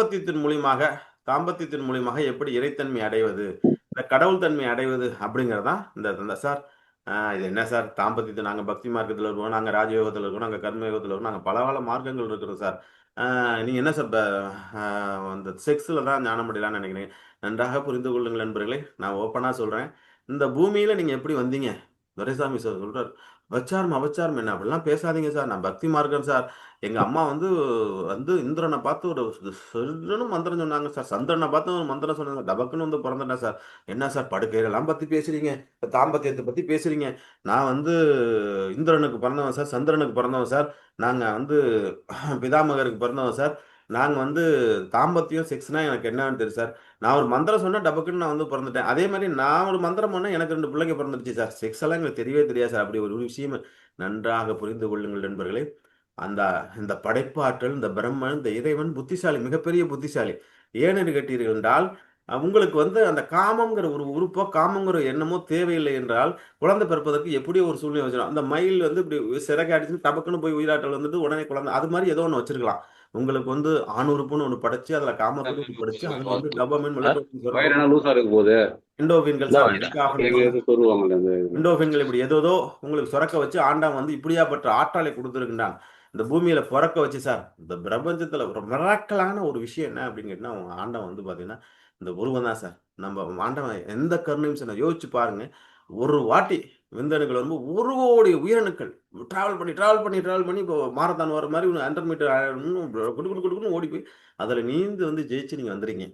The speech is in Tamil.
தாம்பத்தியத்தின் மூலியமாக தாம்பத்தியத்தின் மூலியமாக எப்படி இறைத்தன்மை அடைவது இந்த கடவுள் தன்மை அடைவது அப்படிங்கிறதான் இந்த இந்த சார். இது என்ன சார்? தாம்பத்தியத்தை நாங்கள் பக்தி மார்க்கத்தில் இருக்கோம் நாங்கள் ராஜயோகத்தில் இருக்கோம் நாங்கள் கர்மயோகத்தில் இருக்கோம் நாங்கள் பல பல மார்க்கங்கள் இருக்கிறோம் சார். நீங்கள் என்ன சார் அந்த செக்ஸில் தான் ஞானம் அடையலாம்னு நினைக்கிறீங்க? நன்றாக புரிந்து கொள்ளுங்கள் நண்பர்களே நான் ஓப்பனாக சொல்கிறேன் இந்த பூமியில் நீங்கள் எப்படி வந்தீங்க? துரைசாமி சார் சொல்றார் வச்சாரம் அவச்சாரம் என்ன அப்படிலாம் பேசாதீங்க சார். நான் பக்தி மார்க்கம் சார். எங்கள் அம்மா வந்து வந்து இந்திரனை பார்த்து ஒரு சொல்லுன்னு மந்திரம் சொன்னாங்க சார். சந்திரனை பார்த்து ஒரு மந்திரம் சொன்னாங்க. டபக்குன்னு வந்து பிறந்துட்டேன் சார். என்ன சார் படுக்கையெல்லாம் பற்றி பேசுறீங்க? தாம்பத்தியத்தை பற்றி பேசுறீங்க. நான் வந்து இந்திரனுக்கு பிறந்தவன் சார் சந்திரனுக்கு பிறந்தவன் சார். நாங்கள் வந்து பிதாமகருக்கு பிறந்தவன் சார். நாங்கள் வந்து தாம்பத்தியம் செக்ஸ்னால் எனக்கு என்னன்னு தெரியும் சார். நான் ஒரு மந்திரம் சொன்னால் டபக்குன்னு நான் வந்து பிறந்துட்டேன். அதே மாதிரி நான் ஒரு மந்திரம் பண்ணால் எனக்கு ரெண்டு பிள்ளைங்க பிறந்துருச்சு சார். செக்ஸ் எல்லாம் எங்களுக்கு தெரியவே தெரியாது சார். அப்படி ஒரு விஷயம் நன்றாக புரிந்து கொள்ளுங்கள் நண்பர்களே. அந்த இந்த படைப்பாற்றல் இந்த பிரம்மன் இந்த இறைவன் புத்திசாலி மிகப்பெரிய புத்திசாலி. ஏனென்று கேட்டீர்கள் என்றால் உங்களுக்கு வந்து அந்த காமங்கிற ஒரு உறுப்போ காமங்கிற எண்ணமோ தேவையில்லை என்றால் குழந்தை பிறப்பதற்கு எப்படியோ ஒரு சூழ்நிலை வச்சிடும் அந்த மயில் வந்து இப்படி சிறகு டபக்குன்னு போய் உயிராட்டல் வந்துட்டு உடனே குழந்தை அது மாதிரி ஏதோ ஒன்று வச்சிருக்கலாம். உங்களுக்கு வந்து ஆணுறுப்புன்னு ஒன்று படைச்சு அதுல காமத்துன்னு ஒன்று படைச்சு அங்க வந்து டபாமின் இண்டோபின்கள் இப்படி ஏதோதோ உங்களுக்கு சுரக்க வச்சு ஆண்டான் வந்து இப்படியாப்பட்ட ஆற்றலை கொடுத்துருக்கின்றான். இந்த பூமியில பிறக்க வச்சு சார் இந்த பிரபஞ்சத்துல ஒரு மிராக்கலான ஒரு விஷயம் என்ன அப்படின்னு கேட்டா உங்க ஆண்டவன் வந்து பாத்தீங்கன்னா இந்த உருவம் தான் சார். நம்ம ஆண்டவன் எந்த கருணையும் சார் யோசிச்சு பாருங்க. ஒரு வாட்டி விந்தணுக்கள் வந்து ஒரு கோடி உயிரணுக்கள். ட்ராவல் பண்ணி ட்ராவல் பண்ணி ட்ராவல் பண்ணி இப்போ மாரத்தான் வர மாதிரி ஹண்ட்ரட் மீட்டர் குடு குடு குடுக்குன்னு ஓடி போய் அதில் நீந்து வந்து ஜெயிச்சு நீங்கள் வந்துடுங்க